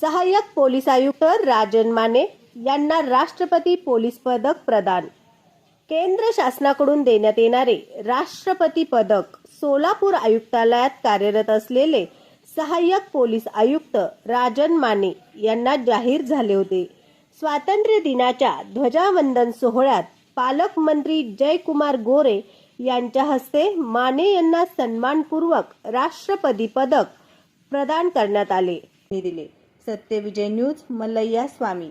सहाय्यक पोलीस आयुक्त राजन माने यांना राष्ट्रपती पोलीस पदक प्रदान. केंद्र शासनाकडून देण्यात येणारे राष्ट्रपती पदक सोलापूर आयुक्तालयात कार्यरत असलेले सहाय्यक पोलीस आयुक्त राजन माने यांना जाहीर झाले होते. स्वातंत्र्य दिनाच्या ध्वजावंदन सोहळ्यात पालकमंत्री जयकुमार गोरे यांच्या हस्ते माने यांना सन्मानपूर्वक राष्ट्रपती पदक प्रदान करण्यात आले. दिले. Satyavijay news Mallayya Swami